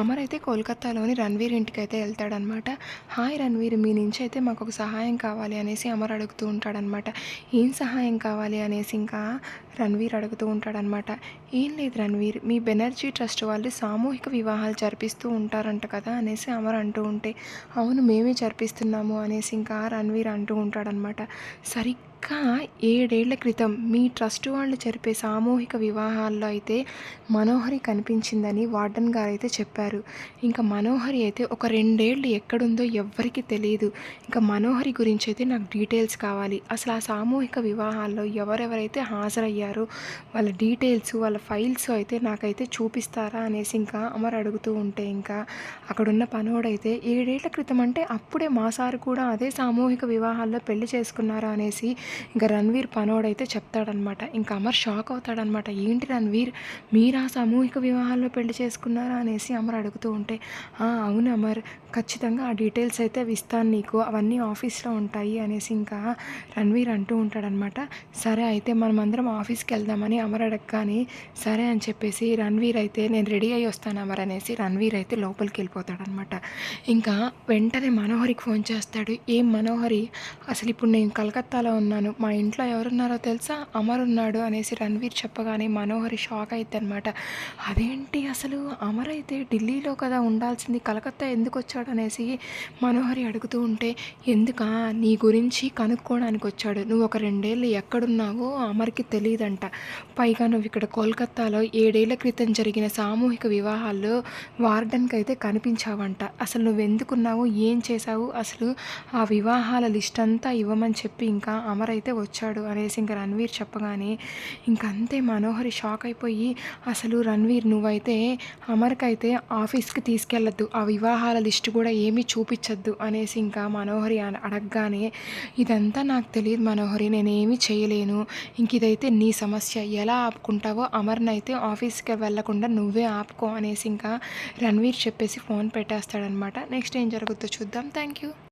అమర్ అయితే కోల్కతాలోని రణ్వీర్ ఇంటికి అయితే వెళ్తాడనమాట. హాయ్ రణ్వీర్ మీ నుంచి అయితే మాకు ఒక సహాయం కావాలి అనేసి అమర్ అడుగుతూ ఉంటాడనమాట. ఏం సహాయం కావాలి అనేసి ఇంకా రణ్వీర్ అడుగుతూ ఉంటాడనమాట. ఏం లేదు రణ్వీర్ మీ బెనర్జీ ట్రస్ట్ వాళ్ళు సామూహిక వివాహాలు జరిపిస్తూ ఉంటారంట కదా అనేసి అమర్ అంటూ ఉంటే అవును మేమే జరిపిస్తున్నాము అనేసి ఇంకా రణ్వీర్ అంటూ ఉంటాడనమాట. సరిగ్గా ఇంకా ఏడేళ్ళ క్రితం మీ ట్రస్ట్ వాళ్ళు జరిపే సామూహిక వివాహాల్లో అయితే మనోహరి కనిపించిందని వార్డెన్ గారు అయితే చెప్పారు. ఇంకా మనోహరి అయితే ఒక రెండేళ్ళు ఎక్కడుందో ఎవ్వరికీ తెలియదు ఇంకా మనోహరి గురించి అయితే నాకు డీటెయిల్స్ కావాలి. అసలు ఆ సామూహిక వివాహాల్లో ఎవరెవరైతే హాజరయ్యారో వాళ్ళ డీటెయిల్స్ వాళ్ళ ఫైల్స్ అయితే నాకైతే చూపిస్తారా అనేసి ఇంకా అమర్ అడుగుతూ ఉంటే ఇంకా అక్కడున్న పనోడైతే ఏడేళ్ళ క్రితం అంటే అప్పుడే మా సారు కూడా అదే సామూహిక వివాహాల్లో పెళ్ళి చేసుకున్నారా అనేసి ఇంకా రణ్వీర్ పనోడైతే చెప్తాడనమాట. ఇంకా అమర్ షాక్ అవుతాడనమాట. ఏంటి రణ్వీర్ మీరు ఆ సామూహిక వివాహాల్లో పెళ్ళి చేసుకున్నారా? అనేసి అమర్ అడుగుతూ ఉంటే అవును అమర్ ఖచ్చితంగా ఆ డీటెయిల్స్ అయితే ఇస్తాను నీకు. అవన్నీ ఆఫీస్లో ఉంటాయి. అనేసి ఇంకా రణ్వీర్ అంటూ ఉంటాడనమాట. సరే అయితే మనం అందరం ఆఫీస్కి వెళ్దామని అమర్ అడగగానే సరే అని చెప్పేసి రణ్వీర్ అయితే నేను రెడీ అయ్యి వస్తాను అమర్ అనేసి రణ్వీర్ అయితే లోపలికి వెళ్ళిపోతాడనమాట. ఇంకా వెంటనే మనోహరికి ఫోన్ చేస్తాడు. ఏం మనోహరి? అసలు ఇప్పుడు నేను కలకత్తాలో ఉన్నాను. మా ఇంట్లో ఎవరున్నారో తెలుసా? అమర్ ఉన్నాడు అనేసి రణ్వీర్ చెప్పగానే మనోహరి షాక్ అయితే అనమాట అదేంటి అసలు? అమర్ అయితే ఢిల్లీలో కదా ఉండాల్సింది కలకత్తా ఎందుకు వచ్చాడు అనేసి మనోహరి అడుగుతూ ఉంటే ఎందుకా? నీ గురించి కనుక్కోవడానికి వచ్చాడు. నువ్వు ఒక రెండేళ్ళు ఎక్కడున్నావో అమర్కి తెలియదంట పైగా నువ్వు ఇక్కడ కోల్కత్తాలో ఏడేళ్ళ క్రితం జరిగిన సామూహిక వివాహాల్లో వార్డెన్కి అయితే కనిపించావంట. అసలు నువ్వు ఎందుకున్నావు ఏం చేశావు? అసలు ఆ వివాహాల లిస్ట్ అంతా ఇవ్వమని చెప్పి ఇంకా అమర్ అయితే వచ్చాడు అనేసి ఇంకా రణ్వీర్ చెప్పగానే ఇంకంతే మనోహరి షాక్ అయిపోయి అసలు రణ్వీర్ నువ్వైతే అమర్కి అయితే ఆఫీస్కి తీసుకెళ్ళొద్దు ఆ వివాహాల లిస్ట్ కూడా ఏమీ చూపించద్దు అనేసి ఇంకా మనోహరి అడగగానే ఇదంతా నాకు తెలియదు మనోహరి నేనేమీ చేయలేను ఇంక ఇదైతే నీ సమస్య ఎలా ఆపుకుంటావో అమర్నైతే ఆఫీస్కి వెళ్ళకుండా నువ్వే ఆపుకో అనేసి ఇంకా రణ్వీర్ చెప్పేసి ఫోన్ పెట్టేస్తాడనమాట నెక్స్ట్ ఏం జరుగుతుందో చూద్దాం. Thank you